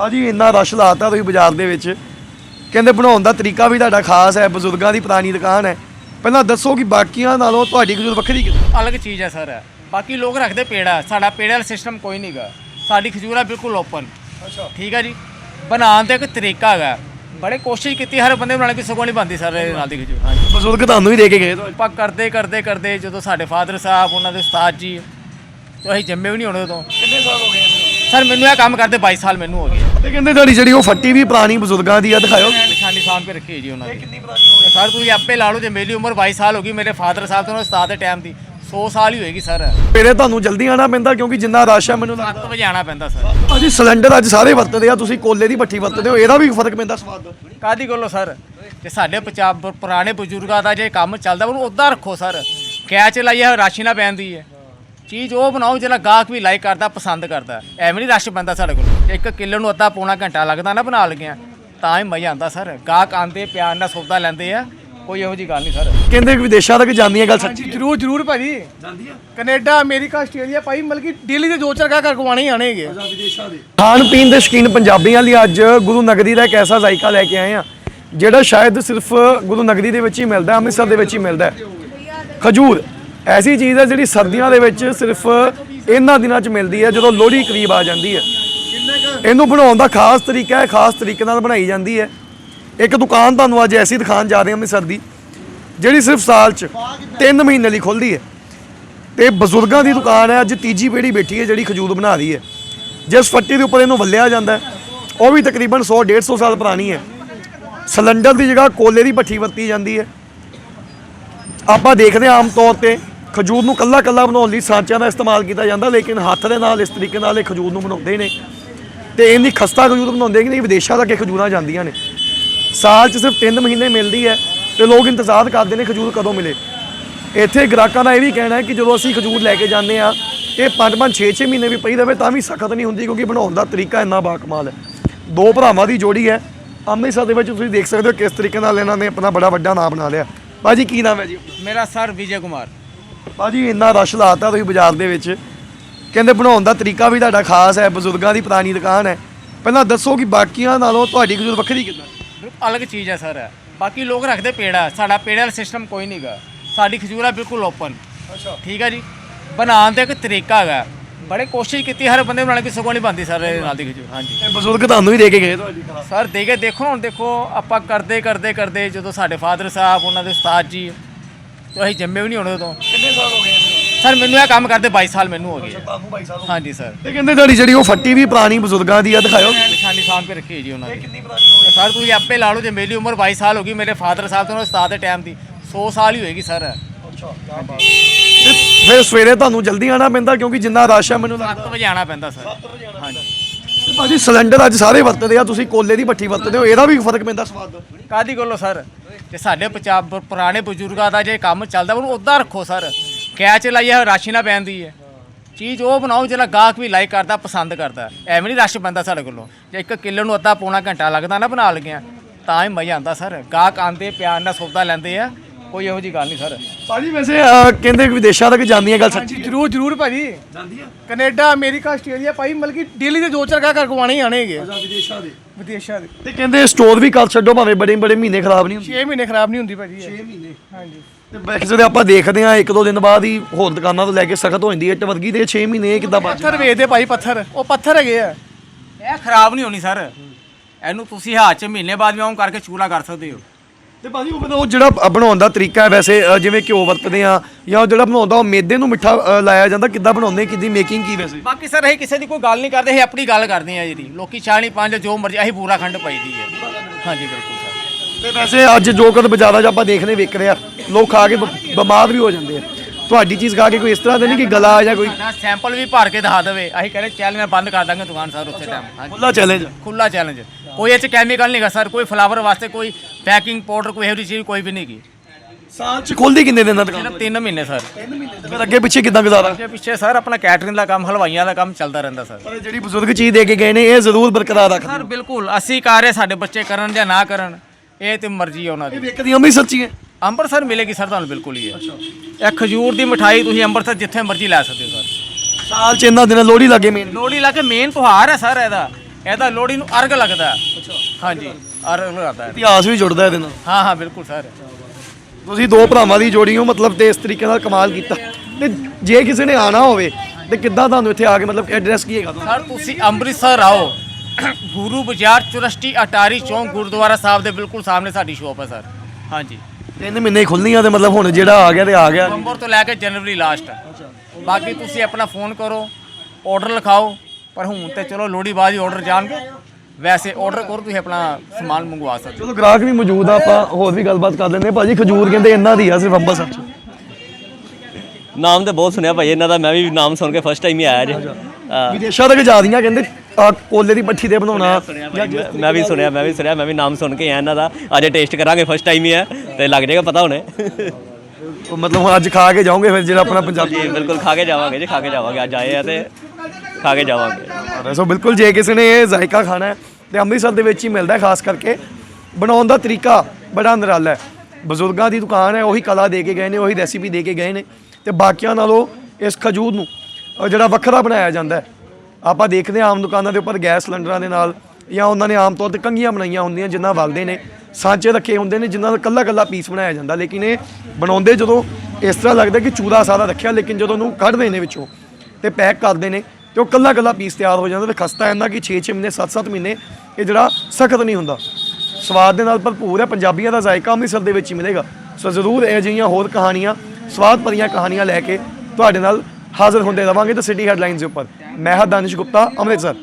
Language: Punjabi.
ਭਾਜੀ ਇੰਨਾ ਰਸ਼ ਲਾਤਾ ਤੁਸੀਂ ਬਾਜ਼ਾਰ ਦੇ ਵਿੱਚ। ਕਹਿੰਦੇ ਬਣਾਉਣ ਦਾ ਤਰੀਕਾ ਵੀ ਤੁਹਾਡਾ ਖਾਸ ਹੈ ਬਜ਼ੁਰਗਾਂ ਦੀ ਪੁਰਾਣੀ ਦੁਕਾਨ ਹੈ। ਪਹਿਲਾਂ ਦੱਸੋ ਕਿ ਬਾਕੀਆਂ ਨਾਲੋਂ ਤੁਹਾਡੀ ਖਜੂਰ ਵੱਖਰੀ ਕਿੱਦਾਂ? ਅਲੱਗ ਚੀਜ਼ ਹੈ ਸਰ। ਬਾਕੀ ਲੋਕ ਰੱਖਦੇ ਪੇੜਾ ਸਾਡਾ ਪੇੜੇ ਵਾਲਾ ਸਿਸਟਮ ਕੋਈ ਨਹੀਂਗਾ ਸਾਡੀ ਖਜੂਰਾ ਬਿਲਕੁਲ ਓਪਨ ਅੱਛਾ। ਠੀਕ ਹੈ ਜੀ? ਬਣਾਉਣ ਦਾ ਇੱਕ ਤਰੀਕਾ ਹੈਗਾ। ਬੜੇ ਕੋਸ਼ਿਸ਼ ਕੀਤੀ ਹਰ ਬੰਦੇ ਬਣਾਉਣ ਦੀ ਸਗੋਂ ਨਹੀਂ ਬੰਦੀ ਸਰ ਨਾਲ ਦੀ ਖਜੂਰ। ਹਾਂਜੀ। ਬਜ਼ੁਰਗ ਤੁਹਾਨੂੰ ਹੀ ਦੇ ਕੇ ਗਏ ਆਪਾਂ ਕਰਦੇ ਕਰਦੇ ਕਰਦੇ ਜਦੋਂ ਸਾਡੇ ਫਾਦਰ ਸਾਹਿਬ ਉਹਨਾਂ ਦੇ ਉਸਤਾਦ ਜੀ ਤੇ ਅਸੀਂ ਜੰਮੇ ਵੀ ਨਹੀਂ ਹੋਣੇ ਉਦੋਂ। ਕਿੰਨੇ ਸਾਲ ਹੋ ਗਏ? ਸਰ ਮੈਨੂੰ ਇਹ ਕੰਮ ਕਰਦੇ 22 ਸਾਲ ਮੈਨੂੰ ਹੋ ਗਏ। ਤੇ ਕਹਿੰਦੇ ਤੁਹਾਡੀ ਜਿਹੜੀ ਉਹ ਫੱਟੀ ਵੀ ਪੁਰਾਣੀ ਬਜ਼ੁਰਗਾਂ ਦੀ ਆ ਦਿਖਾਓ ਮੈਂ ਨਿਸ਼ਾਨੀ ਸਾਂਭ ਕੇ ਰੱਖੀ ਹੈ ਜੀ ਉਹਨਾਂ ਦੀ। ਕਿੰਨੀ ਪੁਰਾਣੀ ਹੋਈ? ਸਰ ਤੁਸੀਂ ਆਪੇ ਲਾ ਲਓ ਜੇ ਮੇਰੀ ਉਮਰ 22 ਸਾਲ ਹੋ ਗਈ ਮੇਰੇ ਫਾਦਰ ਸਾਹਿਬ ਤੋਂ ਉਹਨਾਂ ਉਸਤਾਦ ਦੇ ਟਾਈਮ ਦੀ 100 ਸਾਲ ਹੀ ਹੋਏਗੀ ਸਰ। ਮੇਰੇ ਤੁਹਾਨੂੰ ਜਲਦੀ ਆਣਾ ਪੈਂਦਾ ਕਿਉਂਕਿ ਜਿੰਨਾ ਰਸ਼ ਹੈ ਮੈਨੂੰ ਲੱਗਦਾ। 7 ਵਜੇ ਆਉਣਾ ਪੈਂਦਾ ਸਰ। ਭਾਜੀ ਸਿਲੰਡਰ ਅੱਜ ਸਾਰੇ ਵਰਤਦੇ ਆ ਤੁਸੀਂ ਕੋਲੇ ਦੀ ਭੱਠੀ ਵਰਤਦੇ ਹੋ ਇਹਦਾ ਵੀ ਫ਼ਰਕ ਪੈਂਦਾ ਸਵਾਦ ਦਾ। ਕਾਦੀ ਗੱਲੋਂ ਸਰ? ਜੇ ਸਾਡੇ ਪੰਜਾਬ ਪੁਰਾਣੇ ਬਜ਼ੁਰਗਾਂ ਦਾ ਜੇ ਕੰਮ ਚੱਲਦਾ ਉਹਨੂੰ ਉਦਾਂ ਰੱਖੋ ਸਰ। ਕੈਚ ਲਾਈਏ ਰਾਸ਼ੀ ਨਾ ਪੈਂਦੀ ਹੈ ਚੀਜ਼ ਉਹ ਬਣਾਓ ਜਿਹੜਾ ਗਾਹਕ ਵੀ ਲਾਈਕ ਕਰਦਾ ਪਸੰਦ ਕਰਦਾ। ਐਵੇਂ ਨਹੀਂ ਰਸ਼ ਪੈਂਦਾ ਸਾਡੇ ਕੋਲ। ਇੱਕ ਕਿਲੋ ਨੂੰ ਅੱਧਾ ਪੌਣਾ ਘੰਟਾ ਲੱਗਦਾ ਨਾ ਬਣਾ ਲਗਿਆ ਤਾਂ ਹੀ ਮਜ਼ਾ ਆਉਂਦਾ ਸਰ ਗਾਹਕ ਆਂਦੇ ਪਿਆਰ ਨਾਲ ਸੌਦਾ ਲੈਂਦੇ ਆ ਕੋਈ ਇਹੋ ਜੀ ਗੱਲ ਨਹੀਂ ਸਰ ਕਹਿੰਦੇ ਕਿ ਵਿਦੇਸ਼ਾਂ ਤੱਕ ਜਾਂਦੀ ਹੈ ਗੱਲ ਸੱਚੀ। ਜਰੂਰ ਜਰੂਰ ਭਾਜੀ। ਜਾਂਦੀ ਆ ਕੈਨੇਡਾ ਅਮਰੀਕਾ ਆਸਟ੍ਰੇਲੀਆ ਭਾਈ ਮਤਲਬ ਕਿ ਡੇਲੀ ਦੇ ਦੋ ਚਾਰ ਕਾ ਕਰਵਾਣੇ ਹੀ ਆਣੇਗੇ ਵਿਦੇਸ਼ਾਂ ਦੇ। ਖਾਣ ਪੀਣ ਦੇ ਸ਼ੌਕੀਨ ਪੰਜਾਬੀਆਂ ਲਈ ਅੱਜ ਗੁਰੂ ਨਗਰੀ ਦਾ ਇੱਕ ਐਸਾ ਜ਼ਾਇਕਾ ਲੈ ਕੇ ਆਏ ਆ ਜਿਹੜਾ ਸ਼ਾਇਦ ਸਿਰਫ ਗੁਰੂ ਨਗਰੀ ਦੇ ਵਿੱਚ ਹੀ ਮਿਲਦਾ ਹੈ, ਅੰਮ੍ਰਿਤਸਰ ਦੇ ਵਿੱਚ ਹੀ ਮਿਲਦਾ ਹੈ। ਖਜੂਰ। ਐਸੀ ਚੀਜ਼ ਹੈ ਜਿਹੜੀ ਸਰਦੀਆਂ ਦੇ ਵਿੱਚ ਸਿਰਫ ਇਹਨਾਂ ਦਿਨਾਂ 'ਚ ਮਿਲਦੀ ਹੈ, ਜਦੋਂ ਲੋਹੜੀ ਕਰੀਬ ਆ ਜਾਂਦੀ ਹੈ। ਇਹਨੂੰ ਬਣਾਉਣ ਦਾ ਖਾਸ ਤਰੀਕਾ ਹੈ, ਖਾਸ ਤਰੀਕੇ ਨਾਲ ਬਣਾਈ ਜਾਂਦੀ ਹੈ। ਇੱਕ ਦੁਕਾਨ ਤੁਹਾਨੂੰ ਅੱਜ ਐਸੀ ਦਿਖਾਉਣ ਜਾ ਰਹੇ ਹਾਂ ਅੰਮ੍ਰਿਤਸਰ ਦੀ, ਜਿਹੜੀ ਸਿਰਫ ਸਾਲ 'ਚ 3 ਮਹੀਨੇ ਲਈ ਖੁੱਲਦੀ ਹੈ। ਤੇ ਬਜ਼ੁਰਗਾਂ ਦੀ ਦੁਕਾਨ ਹੈ, ਅੱਜ ਤੀਜੀ ਪੀੜ੍ਹੀ ਬੈਠੀ ਹੈ, ਜਿਹੜੀ ਖਜੂਰ ਬਣਾ ਰਹੀ ਹੈ। ਜਿਸ ਫੱਟੀ ਦੇ ਉੱਪਰ ਇਹਨੂੰ ਵੱਲਿਆ ਜਾਂਦਾ ਹੈ, ਉਹ ਵੀ ਤਕਰੀਬਨ 100 150 ਸਾਲ ਪੁਰਾਣੀ ਹੈ। ਸਿਲੰਡਰ ਦੀ ਜਗ੍ਹਾ ਕੋਲੇ ਦੀ ਭੱਠੀ ਵਰਤੀ ਜਾਂਦੀ ਹੈ। ਆਪਾਂ ਦੇਖਦੇ ਹਾਂ ਆਮ ਤੌਰ ਤੇ ਖਜੂਰ ਨੂੰ ਕੱਲਾ ਕੱਲਾ ਬਣਾਉਣ ਲਈ ਸਾਂਚਿਆਂ ਦਾ ਇਸਤੇਮਾਲ ਕੀਤਾ ਜਾਂਦਾ, ਲੇਕਿਨ ਹੱਥ ਦੇ ਨਾਲ ਇਸ ਤਰੀਕੇ ਨਾਲ ਇਹ ਖਜੂਰ ਨੂੰ ਬਣਾਉਂਦੇ ਨੇ ਤੇ ਇੰਨੀ ਖਸਤਾ ਖਜੂਰ ਬਣਾਉਂਦੇ ਕਿ ਨਹੀਂ, ਵਿਦੇਸ਼ਾਂ ਤੱਕ ਇਹ ਖਜੂਰਾਂ ਜਾਂਦੀਆਂ ਨੇ। ਸਾਲ 'ਚ ਸਿਰਫ 3 ਮਹੀਨੇ ਮਿਲਦੀ ਹੈ ਤੇ ਲੋਕ ਇੰਤਜ਼ਾਰ ਕਰਦੇ ਨੇ ਖਜੂਰ ਕਦੋਂ ਮਿਲੇ। ਇੱਥੇ ਗ੍ਰਾਹਕਾਂ ਦਾ ਇਹ ਵੀ ਕਹਿਣਾ ਹੈ ਕਿ ਜਦੋਂ ਅਸੀਂ ਖਜੂਰ ਲੈ ਕੇ ਜਾਂਦੇ ਆ ਇਹ 5-5 6-6 ਮਹੀਨੇ ਵੀ ਪਈ ਰਵੇ ਤਾਂ ਵੀ ਸਖਤ ਨਹੀਂ ਹੁੰਦੀ ਕਿਉਂਕਿ ਬਣਾਉਣ ਦਾ ਤਰੀਕਾ ਇੰਨਾ ਬਾਕਮਾਲ ਹੈ। ਦੋ ਭਰਾਵਾਂ ਦੀ ਜੋੜੀ ਹੈ। ਅੰਮ੍ਰਿਤਸਰ ਦੇ ਵਿੱਚ ਤੁਸੀਂ ਦੇਖ ਸਕਦੇ ਹੋ ਕਿਸ ਤਰੀਕੇ ਨਾਲ ਇਹਨਾਂ ਨੇ ਆਪਣਾ ਬੜਾ ਵੱਡਾ ਨਾਮ ਬਣਾ ਲਿਆ। ਬਾਜੀ ਕੀ ਨਾਮ ਹੈ ਜੀ? ਮੇਰਾ ਸਰ ਵਿਜੇ ਕੁਮਾਰ। ਬਾਜੀ ਇੰਨਾ ਰਸ਼ ਲਾਤਾ ਤੁਸੀਂ ਬਾਜ਼ਾਰ ਦੇ ਵਿੱਚ। ਕਹਿੰਦੇ ਬਣਾਉਣ ਦਾ ਤਰੀਕਾ ਵੀ ਤੁਹਾਡਾ ਖਾਸ ਹੈ ਬਜ਼ੁਰਗਾਂ ਦੀ ਪੁਰਾਣੀ ਦੁਕਾਨ ਹੈ। ਪਹਿਲਾਂ ਦੱਸੋ ਕਿ ਬਾਕੀਆਂ ਨਾਲੋਂ ਤੁਹਾਡੀ ਖਜੂਰ ਵੱਖਰੀ ਕਿੱਦਾਂ ਅਲੱਗ ਚੀਜ਼ ਹੈ ਸਰ। ਬਾਕੀ ਲੋਕ ਰੱਖਦੇ ਪੇੜਾ ਸਾਡਾ ਪੇੜੇ ਵਾਲਾ ਸਿਸਟਮ ਕੋਈ ਨਹੀਂਗਾ ਸਾਡੀ ਖਜੂਰਾ ਬਿਲਕੁਲ ਓਪਨ ਅੱਛਾ। ਠੀਕ ਹੈ ਜੀ? ਬਣਾਉਣ ਦਾ ਇੱਕ ਤਰੀਕਾ ਹੈਗਾ ਬੜੇ ਕੋਸ਼ਿਸ਼ ਕੀਤੀ ਹਰ ਬੰਦੇ ਬਣਾਉਣ ਦੀ ਸਗੋਂ ਨਹੀਂ ਬੰਦੀ ਸਰ ਨਾਲ ਦੀ ਖਜੂਰ ਹਾਂਜੀ। ਇਹ ਬਜ਼ੁਰਗ ਤੁਹਾਨੂੰ ਹੀ ਦੇ ਕੇ ਗਏ ਤੁਹਾਡੀ ਸਰ ਦੇਖੇ ਦੇਖੋ ਹੁਣ ਦੇਖੋ ਆਪਾਂ ਕਰਦੇ ਕਰਦੇ ਕਰਦੇ ਜਦੋਂ ਸਾਡੇ ਫਾਦਰ ਸਾਹਿਬ ਉਹਨਾਂ ਦੇ ਉਸਤਾਦ ਜੀ ਤੇ ਅਸੀਂ ਜੰਮੇ ਵੀ ਨਹੀਂ ਹੋਣੇ ਉਦੋਂ। ਕਿੰਨੇ ਸਾਲ ਹੋ ਗਏ ਸਰ ਮੈਨੂੰ ਇਹ ਕੰਮ ਕਰਦੇ 22 ਸਾਲ ਮੈਨੂੰ ਹੋ ਗਏ। ਤੁਹਾਨੂੰ 22 ਸਾਲ ਹਾਂਜੀ ਸਰ। ਤੇ ਕਹਿੰਦੇ ਤੁਹਾਡੀ ਜਿਹੜੀ ਉਹ ਫੱਟੀ ਵੀ ਪੁਰਾਣੀ ਬਜ਼ੁਰਗਾਂ ਦੀ ਆ ਦਿਖਾਓ ਮੈਂ ਨਿਸ਼ਾਨੀ ਸਾਂਭ ਕੇ ਰੱਖੀ ਹੈ ਜੀ ਉਹਨਾਂ ਦੀ। ਕਿੰਨੀ ਪੁਰਾਣੀ ਹੋਈ? ਸਰ ਤੁਸੀਂ ਆਪੇ ਲਾ ਲਓ ਜੇ ਮੇਰੀ ਉਮਰ 22 ਸਾਲ ਹੋ ਗਈ ਮੇਰੇ ਫਾਦਰ ਸਾਹਿਬ ਤੋਂ ਉਹਨਾਂ ਉਸਤਾਦ ਦੇ ਟਾਈਮ ਦੀ 100 ਸਾਲ ਹੀ ਹੋਏਗੀ ਸਰ। ਤੇ ਫਿਰ ਸਵੇਰੇ ਤੁਹਾਨੂੰ ਜਲਦੀ ਆਣਾ ਪੈਂਦਾ ਕਿਉਂਕਿ ਜਿੰਨਾ ਰਸ਼ ਹੈ ਮੈਨੂੰ ਲੱਗਦਾ। 7 ਵਜੇ ਆਉਣਾ ਪੈਂਦਾ ਸਰ। ਹਾਂਜੀ। ਤੇ ਭਾਜੀ ਸਿਲੰਡਰ ਅੱਜ ਸਾਰੇ ਵਰਤਦੇ ਆ, ਤੁਸੀਂ ਕੋਲੇ ਦੀ ਭੱਠੀ ਵਰਤਦੇ ਹੋ, ਇਹਦਾ ਵੀ ਫ਼ਰਕ ਪੈਂਦਾ ਸਵਾਦ ਦਾ। ਕਾਦੀ ਗੱਲੋਂ ਸਰ? ਜੇ ਸਾਡੇ ਪੰਜਾਬ ਪੁਰਾਣੇ ਬਜ਼ੁਰਗਾਂ ਦਾ ਜੇ ਕੰਮ ਚੱਲਦਾ, ਉਹਨੂੰ ਉਦਾਂ ਰੱਖੋ ਸਰ। ਕੈਚ ਲਾਈਏ ਰਾਸ਼ੀ ਨਾ ਪੈਂਦੀ ਹੈ ਚੀਜ਼ ਉਹ ਬਣਾਓ, ਜਿਹੜਾ ਗਾਹਕ ਵੀ ਲਾਈਕ ਕਰਦਾ, ਪਸੰਦ ਕਰਦਾ। ਐਵੇਂ ਨਹੀਂ ਰਸ਼ ਪੈਂਦਾ ਸਾਡੇ ਕੋਲੋਂ। ਜੇ ਇੱਕ ਕਿਲੋ ਨੂੰ ਅੱਧਾ ਪੌਣਾ ਘੰਟਾ ਲੱਗਦਾ ਨਾ ਬਣਾ ਲਗਿਆ, ਤਾਂ ਹੀ ਮਜ਼ਾ ਆਉਂਦਾ ਸਰ। ਗਾਹਕ ਆਂਦੇ ਪਿਆਰ ਨਾਲ ਸੌਦਾ ਲੈਂਦੇ ਆ। ਕੋਈ ਇਹੋ ਜੀ ਗੱਲ ਨਹੀਂ ਸਰ। ਭਾਜੀ ਵੈਸੇ ਅਹ, ਕਹਿੰਦੇ ਕਿ ਵਿਦੇਸ਼ਾਂ ਤੱਕ ਜਾਂਦੀ ਹੈ ਗੱਲ ਸੱਚੀ। ਜਰੂਰ ਜਰੂਰ ਭਾਜੀ। ਜਾਂਦੀ ਆ ਕੈਨੇਡਾ ਅਮਰੀਕਾ ਆਸਟ੍ਰੇਲੀਆ ਭਾਈ ਮਤਲਬ ਕਿ ਡੇਲੀ ਦੇ ਦੋ ਚਾਰ ਕਾ ਕਰਵਾਣੇ ਹੀ ਆਣੇਗੇ ਵਿਦੇਸ਼ਾਂ ਦੇ? ਵਿਦੇਸ਼ਾਂ ਦੇ। ਤੇ ਕਹਿੰਦੇ ਸਟੋਰ ਵੀ ਕਰ ਛੱਡੋ ਭਾਵੇਂ ਬੜੇ ਬੜੇ ਮਹੀਨੇ ਖਰਾਬ ਨਹੀਂ ਹੁੰਦੇ। 6 ਮਹੀਨੇ ਖਰਾਬ ਨਹੀਂ ਹੁੰਦੀ ਭਾਜੀ 6 ਮਹੀਨੇ? ਹਾਂਜੀ। ਤੇ ਵੈਸੇ ਤੇ ਆਪਾਂ ਦੇਖਦੇ ਆ ਇੱਕ ਦੋ ਦਿਨ ਬਾਅਦ ਹੀ ਹੋਰ ਦੁਕਾਨਾਂ ਤੋਂ ਲੈ ਕੇ ਸਖਤ ਹੋ ਜਾਂਦੀ ਹੈ ਇੱਟ ਵਰਗੀ ਤੇ 6 ਮਹੀਨੇ ਇਹ ਕਿੱਦਾਂ ਬਚ ਪੱਥਰ ਵੇਚਦੇ ਭਾਈ ਪੱਥਰ। ਉਹ ਪੱਥਰ ਹੈਗੇ ਆ। ਇਹ ਖਰਾਬ ਨਹੀਂ ਹੋਣੀ ਸਰ। ਇਹਨੂੰ ਤੁਸੀਂ ਹੱਥ 'ਚ ਮਹੀਨੇ ਬਾਅਦ ਵੀ ਆਉਂ ਕਰਕੇ ਚੂਲਾ ਕਰ ਸਕਦੇ ਹੋ। ਤੇ ਭਾਜੀ ਉਹ ਉਹ ਜਿਹੜਾ ਬਣਾਉਣ ਦਾ ਤਰੀਕਾ ਹੈ ਵੈਸੇ ਅ, ਜਿਵੇਂ ਘਿਓ ਵਰਤਦੇ ਆ ਜਾਂ ਉਹ ਜਿਹੜਾ ਬਣਾਉਂਦਾ ਉਹ ਮੇਦੇ ਨੂੰ ਮਿੱਠਾ ਅ, ਲਾਇਆ ਜਾਂਦਾ ਕਿੱਦਾਂ ਬਣਾਉਂਦੇ ਕਿੱਦੀ ਮੇਕਿੰਗ ਕੀ ਵੈਸੇ? ਬਾਕੀ ਸਰ ਅਸੀਂ ਕਿਸੇ ਦੀ ਕੋਈ ਗੱਲ ਨਹੀਂ ਕਰਦੇ ਅਸੀਂ ਆਪਣੀ ਗੱਲ ਕਰਦੇ ਆ ਜਿਹੜੀ ਲੋਕੀ ਚਾਹਣੀ ਪੰਜ ਜੋ ਮਰਜ਼ੀ ਅਸੀਂ ਪੂਰਾ ਖੰਡ ਪਾਈਦੀ ਹੈ। ਹਾਂਜੀ ਬਿਲਕੁਲ ਸਰ। ਤੇ ਵੈਸੇ ਅੱਜ ਜੋ ਕਦ ਬਾਜ਼ਾਰਾਂ 'ਚ ਆਪਾਂ ਦੇਖਨੇ ਵਿਕ ਰਿਹਾ ਲੋਕ ਖਾ ਕੇ ਬ- ਬਿਮਾਰ ਵੀ ਹੋ ਜਾਂਦੇ ਆ। ਤੁਹਾਡੀ ਚੀਜ਼ ਖਾ ਕੇ ਕੋਈ ਇਸ ਤਰ੍ਹਾਂ ਦੇ ਨਹੀਂ ਕਿ ਗਲਾ ਜਾਂ ਕੋਈ? ਨਾ ਸੈਂਪਲ ਵੀ ਭਰ ਕੇ ਦਿਖਾ ਦੇਵੇ। ਅਸੀਂ ਕਹਿੰਦੇ ਚੈਲੰਜ ਬੰਦ ਕਰ ਦਾਂਗੇ ਦੁਕਾਨ ਸਰ ਉੱਥੇ ਟਾਈਮ ਖੁੱਲਾ ਚੈਲੰਜ ਖੁੱਲਾ ਚੈਲੰਜ ਕੋਈ ਇਹ ਚ ਕੈਮੀਕਲ ਨਹੀਂਗਾ ਸਰ ਕੋਈ ਫਲਾਵਰ ਵਾਸਤੇ ਕੋਈ ਪੈਕਿੰਗ ਪਾਊਡਰ ਕੋਈ ਇਹੋ ਜਿਹੀ ਚੀਜ਼ ਕੋਈ ਵੀ ਨਹੀਂ ਗੀ। ਸਾਲ 'ਚ ਖੁੱਲਦੀ ਕਿੰਨੇ ਦਿਨਾਂ ਦੁਕਾਨ? ਸਿਰਫ 3 ਮਹੀਨੇ ਸਰ ਫਿਰ ਅੱਗੇ ਪਿੱਛੇ ਕਿੱਦਾਂ ਗੁਜ਼ਾਰਾ? ਅੱਗੇ ਪਿੱਛੇ ਸਰ ਆਪਣਾ ਕੈਟਰਿੰਗ ਦਾ ਕੰਮ ਹਲਵਾਈਆਂ ਦਾ ਕੰਮ ਚੱਲਦਾ ਰਹਿੰਦਾ ਸਰ ਪਰ ਜਿਹੜੀ ਬਜ਼ੁਰਗ ਚੀਜ਼ ਦੇ ਕੇ ਗਏ ਨੇ ਇਹ ਜ਼ਰੂਰ ਬਰਕਰਾਰ ਰੱਖਦੇ ਸਰ ਬਿਲਕੁਲ ਅਸੀਂ ਕਰ ਰਹੇ ਸਾਡੇ ਬੱਚੇ ਕਰਨ ਜਾਂ ਨਾ ਕਰਨ ਇਹ ਤੇ ਮਰਜ਼ੀ ਹੈ ਉਹਨਾਂ ਇਹ ਦੀ ਵਿਕਦੀਆਂ ਵੀ ਸੱਚੀ ਹੈ ਅੰਮ੍ਰਿਤਸਰ ਮਿਲੇਗੀ ਸਰ ਤੁਹਾਨੂੰ ਬਿਲਕੁਲ ਹੀ ਹੈ ਇਹ ਖਜੂਰ ਦੀ ਮਠਾਈ ਤੁਸੀਂ ਅੰਮ੍ਰਿਤਸਰ ਜਿੱਥੇ ਮਰਜ਼ੀ ਲੈ ਸਕਦੇ ਹੋ ਸਰ ਸਾਲ 'ਚ ਇਹਨਾਂ ਦਿਨਾਂ ਲੋਹੜੀ ਲੱਗੇ ਮੇਨ ਲੋਹੜੀ ਲਾ ਕੇ ਮੇਨ ਤਿਉਹਾਰ ਹੈ ਸਰ ਇਹਦਾ। ਇਹਦਾ ਲੋਹੜੀ ਨੂੰ ਅਰਗ ਲੱਗਦਾ ਹਾਂਜੀ ਅਰਗ ਲੱਗਦਾ ਹੈ। ਇਤਿਹਾਸ ਵੀ ਜੁੜਦਾ ਇਹਦੇ ਨਾਲ। ਹਾਂ ਹਾਂ ਬਿਲਕੁਲ ਸਰ। ਤੁਸੀਂ ਦੋ ਭਰਾਵਾਂ ਦੀ ਜੋੜੀ ਹੋ ਮਤਲਬ ਤੇ ਇਸ ਤਰੀਕੇ ਨਾਲ ਕਮਾਲ ਕੀਤਾ। ਤੇ ਜੇ ਕਿਸੇ ਨੇ ਆਣਾ ਹੋਵੇ ਤੇ ਕਿੱਦਾਂ ਤੁਹਾਨੂੰ ਇੱਥੇ ਆ ਕੇ ਮਤਲਬ ਐਡਰੈਸ ਕੀ ਹੈਗਾ ਸਰ ਤੁਸੀਂ ਅੰਮ੍ਰਿਤਸਰ ਆਓ। ਗੁਰੂ ਬਾਜ਼ਾਰ ਚੁਰਸਟੀ ਅਟਾਰੀ ਚੌਂਕ ਗੁਰਦੁਆਰਾ ਸਾਹਿਬ ਦੇ ਬਿਲਕੁਲ ਸਾਹਮਣੇ ਸਾਡੀ ਸ਼ੋਪ ਹੈ ਸਰ। ਹਾਂਜੀ। ਤਿੰਨ ਮਹੀਨੇ ਖੁੱਲਣੀਆਂ ਤੇ ਮਤਲਬ ਹੁਣ ਜਿਹੜਾ ਆ ਗਿਆ ਤੇ ਆ ਗਿਆ। ਨਵੰਬਰ ਤੋਂ ਲੈ ਕੇ ਜਨਵਰੀ ਲਾਸਟ ਬਾਕੀ ਤੁਸੀਂ ਆਪਣਾ ਫੋਨ ਕਰੋ ਆਰਡਰ ਲਿਖਾਓ। ਪਰ ਹੁਣ ਤੇ ਚਲੋ ਲੋਹੜੀ ਬਾਅਦ ਹੀ ਆਰਡਰ ਜਾਣਗੇ। ਵੈਸੇ ਆਰਡਰ ਕਰੋ ਤੁਸੀਂ ਆਪਣਾ ਸਮਾਨ ਮੰਗਵਾ ਸਕਦੇ ਹੋ। ਚਲੋ ਗ੍ਰਾਹਕ ਵੀ ਮੌਜੂਦ ਆ ਆਪਾਂ ਹੋਰ ਵੀ ਗੱਲਬਾਤ ਕਰ ਲੈਂਦੇ ਹਾਂ। ਭਾਜੀ ਖਜੂਰ ਕਹਿੰਦੇ ਇਹਨਾਂ ਦੀ ਆ ਸਿਰਫ ਅੰਮ੍ਰਿਤਸਰ ਚ। ਨਾਮ ਤੇ ਬਹੁਤ ਸੁਣਿਆ ਭਾਈ ਇਹਨਾਂ ਦਾ ਮੈਂ ਵੀ ਨਾਮ ਸੁਣ ਕੇ ਫਸਟ ਟਾਈਮ ਹੀ ਆਇਆ ਜੇ। ਵਿਦੇਸ਼ਾਂ ਤੱਕ ਜਾਂਦੀਆਂ ਕਹਿੰਦੇ ਆ ਕੋਲੇ ਦੀ ਪੱਠੀ ਤੇ ਬਣਾਉਣਾ। ਭਾਈ, ਮੈਂ- ਮੈਂ ਵੀ ਸੁਣਿਆ ਮੈਂ ਵੀ ਸੁਣਿਆ ਮੈਂ ਵੀ ਨਾਮ ਸੁਣ ਕੇ ਆਇਆ ਇਹਨਾਂ ਦਾ। ਅੱਜ ਟੇਸਟ ਕਰਾਂਗੇ ਫਸਟ ਟਾਈਮ ਹੀ ਹੈ ਤੇ ਲੱਗ ਜਾਏਗਾ ਪਤਾ ਹੁਣੇ। ਉਹ ਮਤਲਬ ਹੁਣ ਅੱਜ ਖਾ ਕੇ ਜਾਓਗੇ ਫਿਰ ਜਿਹੜਾ ਆਪਣਾ ਪੰਜਾਬੀ ਜੀ ਬਿਲਕੁਲ ਖਾ ਕੇ ਜਾਵਾਂਗੇ ਜੀ ਖਾ ਕੇ ਜਾਵਾਂਗੇ। ਅੱਜ ਆਏ ਆ ਤੇ ਖਾ ਕੇ ਜਾਵਾਂਗੇ। ਸੋ ਬਿਲਕੁਲ ਜੇ ਕਿਸੇ ਨੇ ਇਹ ਜ਼ਾਇਕਾ ਖਾਣਾ ਹੈ, ਤੇ ਅੰਮ੍ਰਿਤਸਰ ਦੇ ਵਿੱਚ ਹੀ ਮਿਲਦਾ ਹੈ, ਖਾਸ ਕਰਕੇ ਬਣਾਉਣ ਦਾ ਤਰੀਕਾ ਬੜਾ ਨਿਰਾਲਾ ਹੈ। ਬਜ਼ੁਰਗਾਂ ਦੀ ਦੁਕਾਨ ਹੈ, ਉਹੀ ਕਲਾ ਦੇ ਕੇ ਗਏ ਨੇ, ਉਹੀ ਰੈਸਿਪੀ ਦੇ ਕੇ ਗਏ ਨੇ, ਤੇ ਬਾਕੀਆਂ ਨਾਲੋਂ ਇਸ ਖਜੂਰ ਨੂੰ ਜਿਹੜਾ ਵੱਖਰਾ ਬਣਾਇਆ ਜਾਂਦਾ ਹੈ, ਆਪਾਂ ਦੇਖਦੇ ਹਾਂ ਆਮ ਦੁਕਾਨਾਂ ਦੇ ਉੱਪਰ ਗੈਸ ਸਿਲੰਡਰਾਂ ਦੇ ਨਾਲ, ਜਾਂ ਉਹਨਾਂ ਨੇ ਆਮ ਤੌਰ ਤੇ ਕੰਗੀਆਂ ਬਣਾਈਆਂ ਹੁੰਦੀਆਂ, ਜਿਨ੍ਹਾਂ ਵਲਦੇ ਨੇ, ਸਾਂਚੇ ਰੱਖੇ ਹੁੰਦੇ ਨੇ, ਜਿਨ੍ਹਾਂ ਦਾ ਕੱਲਾ ਕੱਲਾ ਪੀਸ ਬਣਾਇਆ ਜਾਂਦਾ, ਲੇਕਿਨ ਇਹ ਬਣਾਉਂਦੇ ਜਦੋਂ ਇਸ ਤਰ੍ਹਾਂ ਲੱਗਦਾ ਕਿ ਚੂਰਾ ਸਾਰਾ ਰੱਖਿਆ, ਲੇਕਿਨ ਜਦੋਂ ਉਹਨੂੰ ਕੱਢਦੇ ਨੇ ਵਿੱਚੋਂ, ਤੇ ਪੈਕ ਕਰਦੇ ਨੇ ਤੇ ਉਹ ਕੱਲਾ ਕੱਲਾ ਪੀਸ ਤਿਆਰ ਹੋ ਜਾਂਦਾ ਤੇ ਖਸਤਾ ਇੰਨਾ ਕਿ 6-6 ਮਹੀਨੇ 7-7 ਮਹੀਨੇ ਇਹ ਜਿਹੜਾ ਸਖਤ ਨਹੀਂ ਹੁੰਦਾ। ਸਵਾਦ ਦੇ ਨਾਲ ਭਰਪੂਰ ਹੈ, ਪੰਜਾਬੀਆਂ ਦਾ ਜ਼ਾਇਕਾ ਅੰਮ੍ਰਿਤਸਰ ਦੇ ਵਿੱਚ ਹੀ ਮਿਲੇਗਾ। ਸੋ ਜ਼ਰੂਰ ਇਹ ਜਿਹੀਆਂ ਹੋਰ ਕਹਾਣੀਆਂ, ਸਵਾਦ ਭਰੀਆਂ ਕਹਾਣੀਆਂ ਲੈ ਕੇ ਤੁਹਾਡੇ ਨਾਲ ਹਾਜ਼ਰ ਹੁੰਦੇ ਰਵਾਂਗੇ ਤਾਂ ਸਿਟੀ ਹੈਡਲਾਈਨਸ ਦੇ ਉੱਪਰ। ਮੈਂ ਹਾਂ ਦਾਨਿਸ਼ ਗੁਪਤਾ, ਅੰਮ੍ਰਿਤਸਰ।